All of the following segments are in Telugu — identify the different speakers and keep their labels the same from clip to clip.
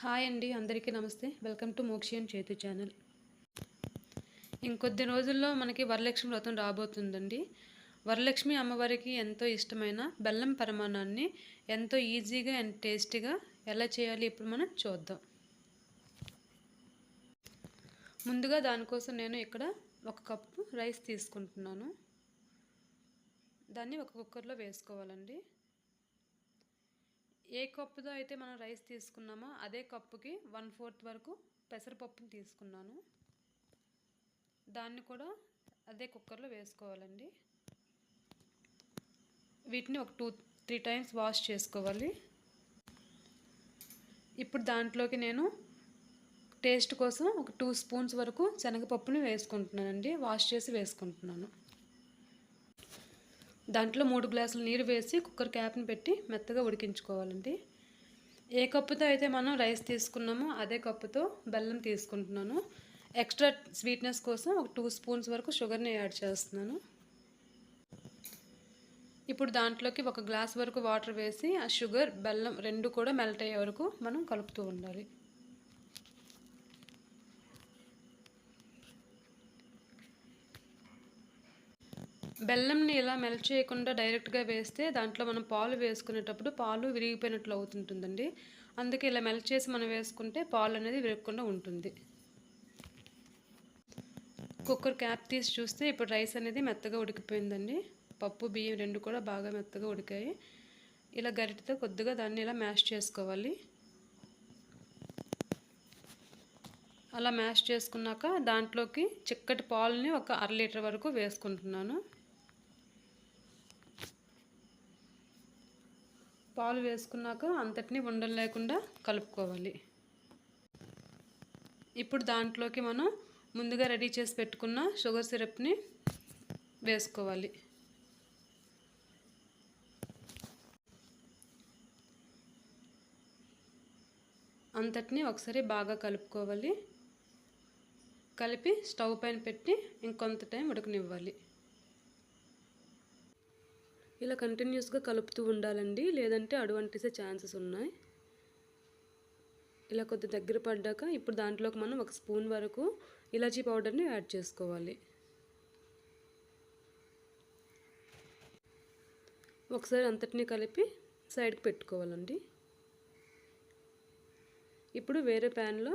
Speaker 1: హాయ్ అండి అందరికీ నమస్తే. వెల్కమ్ టు మోక్షియన్ చేతు ఛానల్. ఇంకొద్ది రోజుల్లో మనకి వరలక్ష్మి వ్రతం రాబోతుందండి. వరలక్ష్మి అమ్మవారికి ఎంతో ఇష్టమైన బెల్లం పరమాణాన్ని ఎంతో ఈజీగా అండ్ టేస్టీగా ఎలా చేయాలి ఇప్పుడు మనం చూద్దాం. ముందుగా దానికోసం నేను ఇక్కడ ఒక కప్పు రైస్ తీసుకుంటున్నాను. దాన్ని ఒక కుక్కర్లో వేసుకోవాలండి. ఏ కప్పుతో అయితే మనం రైస్ తీసుకున్నామో అదే కప్పుకి వన్ ఫోర్త్ వరకు పెసరపప్పుని తీసుకున్నాను. దాన్ని కూడా అదే కుక్కర్లో వేసుకోవాలండి. వీటిని ఒక టూ త్రీ టైమ్స్ వాష్ చేసుకోవాలి. ఇప్పుడు దాంట్లోకి నేను టేస్ట్ కోసం ఒక టూ స్పూన్స్ వరకు శనగపప్పుని వేసుకుంటున్నానండి. వాష్ చేసి వేసుకుంటున్నాను. దాంట్లో మూడు గ్లాసులు నీరు వేసి కుక్కర్ క్యాప్ని పెట్టి మెత్తగా ఉడికించుకోవాలండి. ఏ కప్పుతో అయితే మనం రైస్ తీసుకున్నామో అదే కప్పుతో బెల్లం తీసుకుంటున్నాను. ఎక్స్ట్రా స్వీట్నెస్ కోసం ఒక టూ స్పూన్స్ వరకు షుగర్ని యాడ్ చేస్తున్నాను. ఇప్పుడు దాంట్లోకి ఒక గ్లాస్ వరకు వాటర్ వేసి ఆ షుగర్ బెల్లం రెండు కూడా మెల్ట్ అయ్యే వరకు మనం కలుపుతూ ఉండాలి. బెల్లంని ఇలా మెల్ట్ చేయకుండా డైరెక్ట్గా వేస్తే దాంట్లో మనం పాలు వేసుకునేటప్పుడు పాలు విరిగిపోయినట్లు అవుతుంటుందండి. అందుకే ఇలా మెల్ట్ చేసి మనం వేసుకుంటే పాలు అనేది విరగకుండా ఉంటుంది. కుక్కర్ క్యాప్ తీసి చూస్తే ఇప్పుడు రైస్ అనేది మెత్తగా ఉడికిపోయిందండి. పప్పు బియ్యం రెండు కూడా బాగా మెత్తగా ఉడికాయి. ఇలా గరిటతో కొద్దిగా దాన్ని ఇలా మ్యాష్ చేసుకోవాలి. అలా మ్యాష్ చేసుకున్నాక దాంట్లోకి చిక్కటి పాలని ఒక అర లీటర్ వరకు వేసుకుంటున్నాను. పాలు వేసుకున్నాక అంతటిని ఉండలు లేకుండా కలుపుకోవాలి. ఇప్పుడు దాంట్లోకి మనం ముందుగా రెడీ చేసి పెట్టుకున్న షుగర్ సిరప్ని వేసుకోవాలి. అంతటిని ఒకసారి బాగా కలుపుకోవాలి. కలిపి స్టవ్ పైన పెట్టి ఇంకొంత టైం ఉడకనివ్వాలి. ఇలా కంటిన్యూస్గా కలుపుతూ ఉండాలండి. లేదంటే అడువంటిసే ఛాన్సెస్ ఉన్నాయి. ఇలా కొద్ది దగ్గర పడ్డాక ఇప్పుడు దాంట్లోకి మనం ఒక స్పూన్ వరకు ఇలాచీ పౌడర్ని యాడ్ చేసుకోవాలి. ఒకసారి అంతటినీ కలిపి సైడ్కి పెట్టుకోవాలండి. ఇప్పుడు వేరే ప్యాన్లో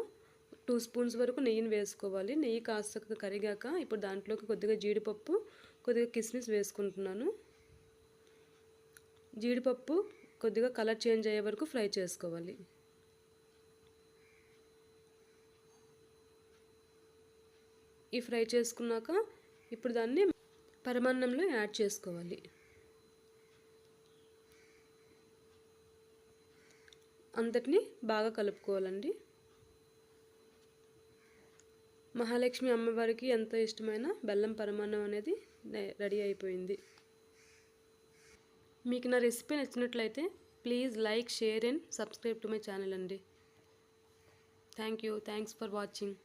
Speaker 1: టూ స్పూన్స్ వరకు నెయ్యిని వేసుకోవాలి. నెయ్యి కాస్త కరిగాక ఇప్పుడు దాంట్లోకి కొద్దిగా జీడిపప్పు కొద్దిగా కిస్మిస్ వేసుకుంటున్నాను. జీడిపప్పు కొద్దిగా కలర్ చేంజ్ అయ్యే వరకు ఫ్రై చేసుకోవాలి. ఈ ఫ్రై చేసుకున్నాక ఇప్పుడు దాన్ని పరమాన్నంలో యాడ్ చేసుకోవాలి. అంతటిని బాగా కలుపుకోవాలండి. మహాలక్ష్మి అమ్మవారికి ఎంతో ఇష్టమైన బెల్లం పరమాన్నం అనేది రెడీ అయిపోయింది. మీకు నా రెసిపీ నచ్చినట్లయితే please like share and subscribe to my channel అండి. Thank you. Thanks for watching.